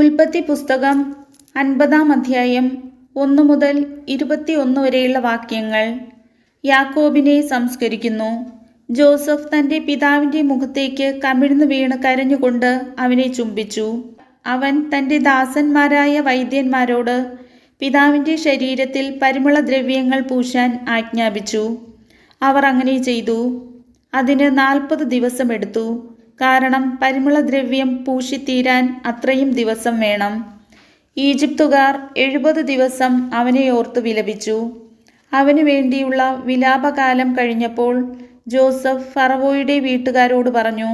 ഉൽപ്പത്തി പുസ്തകം അൻപതാം അധ്യായം ഒന്ന് മുതൽ ഇരുപത്തിയൊന്ന് വരെയുള്ള വാക്യങ്ങൾ യാക്കോബിനെ സംസ്കരിക്കുന്നു. ജോസഫ് തന്റെ പിതാവിന്റെ മുഖത്തേക്ക് കമിഴ്ന്നു വീണ് കരഞ്ഞുകൊണ്ട് അവനെ ചുംബിച്ചു. അവൻ തന്റെ ദാസന്മാരായ വൈദ്യന്മാരോട് പിതാവിന്റെ ശരീരത്തിൽ പരിമളദ്രവ്യങ്ങൾ പൂശാൻ ആജ്ഞാപിച്ചു. അവർ അങ്ങനെ ചെയ്തു. അതിന് നാൽപ്പത് ദിവസമെടുത്തു. കാരണം പരിമളദ്രവ്യം പൂശിത്തീരാൻ അത്രയും ദിവസം വേണം. ഈജിപ്തുകാർ എഴുപത് ദിവസം അവനെ ഓർത്ത് വിലപിച്ചു. അവനു വേണ്ടിയുള്ള വിലാപകാലം കഴിഞ്ഞപ്പോൾ ജോസഫ് ഫറവോയുടെ വീട്ടുകാരോട് പറഞ്ഞു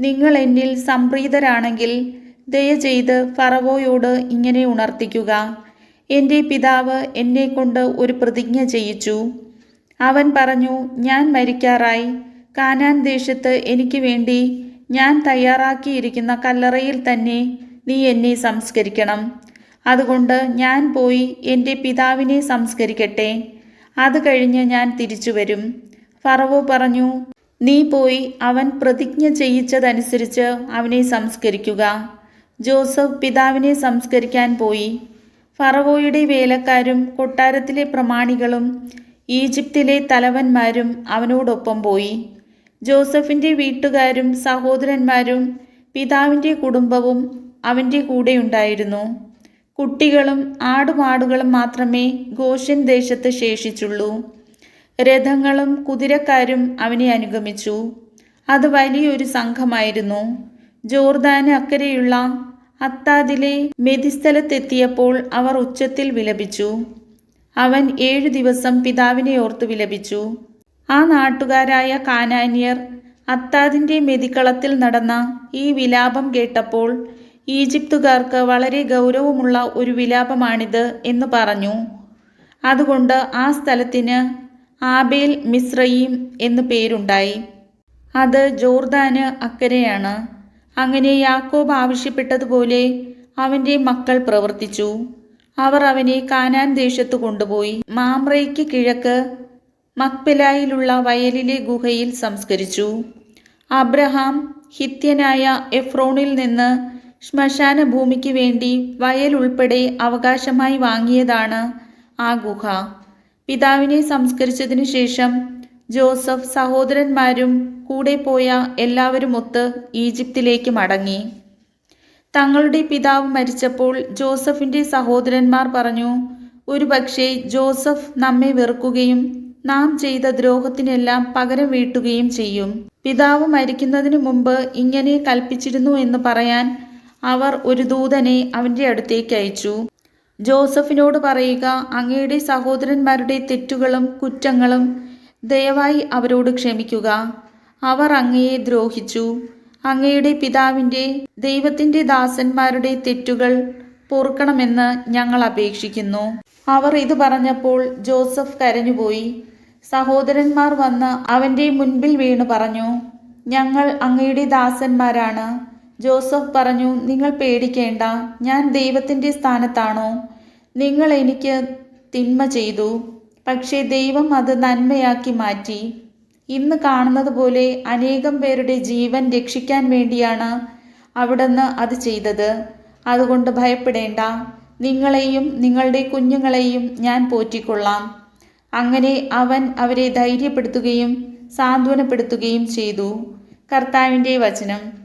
നിങ്ങൾ എന്നിൽ സംപ്രീതരാണെങ്കിൽ ദയചെയ്ത് ഫറവോയോട് ഇങ്ങനെ ഉണർത്തിക്കുക. എന്റെ പിതാവ് എന്നെക്കൊണ്ട് ഒരു പ്രതിജ്ഞ ചെയ്യിച്ചു. അവൻ പറഞ്ഞു ഞാൻ മരിക്കാറായി. കാനാൻ ദേശത്ത് എനിക്ക് വേണ്ടി ഞാൻ തയ്യാറാക്കിയിരിക്കുന്ന കല്ലറയിൽ തന്നെ നീ എന്നെ സംസ്കരിക്കണം. അതുകൊണ്ട് ഞാൻ പോയി എന്റെ പിതാവിനെ സംസ്കരിക്കട്ടെ. അത് കഴിഞ്ഞ് ഞാൻ തിരിച്ചു വരും. ഫറവോ പറഞ്ഞു നീ പോയി അവൻ പ്രതിജ്ഞ ചെയ്യിച്ചതനുസരിച്ച് അവനെ സംസ്കരിക്കുക. ജോസഫ് പിതാവിനെ സംസ്കരിക്കാൻ പോയി. ഫറവോയുടെ വേലക്കാരും കൊട്ടാരത്തിലെ പ്രമാണികളും ഈജിപ്തിലെ തലവന്മാരും അവനോടൊപ്പം പോയി. ജോസഫിന്റെ വീട്ടുകാരും സഹോദരന്മാരും പിതാവിന്റെ കുടുംബവും അവന്റെ കൂടെയുണ്ടായിരുന്നു. കുട്ടികളും ആടുമാടുകളും മാത്രമേ ഗോഷ്യൻ ദേശത്ത് ശേഷിച്ചുള്ളൂ. രഥങ്ങളും കുതിരക്കാരും അവനെ അനുഗമിച്ചു. അത് വലിയൊരു സംഘമായിരുന്നു. ജോർദാന് അക്കരെയുള്ള അത്താദിലെ മെതിസ്ഥലത്തെത്തിയപ്പോൾ അവർ ഉച്ചത്തിൽ വിലപിച്ചു. അവൻ ഏഴു ദിവസം പിതാവിനെ ഓർത്ത് വിലപിച്ചു. ആ നാട്ടുകാരായ കാനാനിയർ അത്താദിന്റെ മെതിക്കളത്തിൽ നടന്ന ഈ വിലാപം കേട്ടപ്പോൾ ഈജിപ്തുകാർക്ക് വളരെ ഗൗരവമുള്ള ഒരു വിലാപമാണിത് എന്ന് പറഞ്ഞു. അതുകൊണ്ട് ആ സ്ഥലത്തിന് ആബേൽ മിശ്രയീം എന്നു പേരുണ്ടായി. അത് ജോർദാന് അക്കരെയാണ്. അങ്ങനെ യാക്കോബ് ആവശ്യപ്പെട്ടതുപോലെ അവന്റെ മക്കൾ പ്രവർത്തിച്ചു. അവർ അവനെ കാനാൻ ദേശത്ത് കൊണ്ടുപോയി. മാമ്രയ്ക്ക് കിഴക്ക് മക്പെലായിലുള്ള വയലിലെ ഗുഹയിൽ സംസ്കരിച്ചു. അബ്രഹാം ഹിത്യനായ എഫ്രോണിൽ നിന്ന് ശ്മശാന ഭൂമിക്ക് വേണ്ടി വയൽ ഉൾപ്പെടെ അവകാശമായി വാങ്ങിയതാണ് ആ ഗുഹ. പിതാവിനെ സംസ്കരിച്ചതിനു ശേഷം ജോസഫ് സഹോദരന്മാരും കൂടെ പോയ എല്ലാവരുമൊത്ത് ഈജിപ്തിലേക്ക് മടങ്ങി. തങ്ങളുടെ പിതാവ് മരിച്ചപ്പോൾ ജോസഫിന്റെ സഹോദരന്മാർ പറഞ്ഞു ഒരുപക്ഷെ ജോസഫ് നമ്മെ വെറുക്കുകയും നാം ചെയ്ത ദ്രോഹത്തിനെല്ലാം പകരം വീട്ടുകയും ചെയ്യും. പിതാവ് മരിക്കുന്നതിനു മുമ്പ് ഇങ്ങനെ കൽപ്പിച്ചിരുന്നു എന്ന് പറയാൻ അവർ ഒരു ദൂതനെ അവന്റെ അടുത്തേക്ക് അയച്ചു. ജോസഫിനോട് പറയുക അങ്ങയുടെ സഹോദരന്മാരുടെ തെറ്റുകളും കുറ്റങ്ങളും ദയവായി അവരോട് ക്ഷമിക്കുക. അവർ അങ്ങയെ ദ്രോഹിച്ചു. അങ്ങയുടെ പിതാവിന്റെ ദൈവത്തിന്റെ ദാസന്മാരുടെ തെറ്റുകൾ പൊറുക്കണമെന്ന് ഞങ്ങൾ അപേക്ഷിക്കുന്നു. അവർ ഇത് പറഞ്ഞപ്പോൾ ജോസഫ് കരഞ്ഞുപോയി. സഹോദരന്മാർ വന്ന് അവന്റെ മുൻപിൽ വീണു പറഞ്ഞു ഞങ്ങൾ അങ്ങയുടെ ദാസന്മാരാണ്. ജോസഫ് പറഞ്ഞു നിങ്ങൾ പേടിക്കേണ്ട ഞാൻ ദൈവത്തിന്റെ സ്ഥാനത്താണോ? നിങ്ങൾ എനിക്ക് തിന്മ ചെയ്തു പക്ഷേ ദൈവം അത് നന്മയാക്കി മാറ്റി. ഇന്ന് കാണുന്നത് പോലെ അനേകം പേരുടെ ജീവൻ രക്ഷിക്കാൻ വേണ്ടിയാണ് അവിടുന്ന് അത് ചെയ്തത്. അതുകൊണ്ട് ഭയപ്പെടേണ്ട നിങ്ങളെയും നിങ്ങളുടെ കുഞ്ഞുങ്ങളെയും ഞാൻ പോറ്റിക്കൊള്ളാം. അങ്ങനെ അവൻ അവരെ ധൈര്യപ്പെടുത്തുകയും സാന്ത്വനപ്പെടുത്തുകയും ചെയ്തു. കർത്താവിന്റെ വചനം.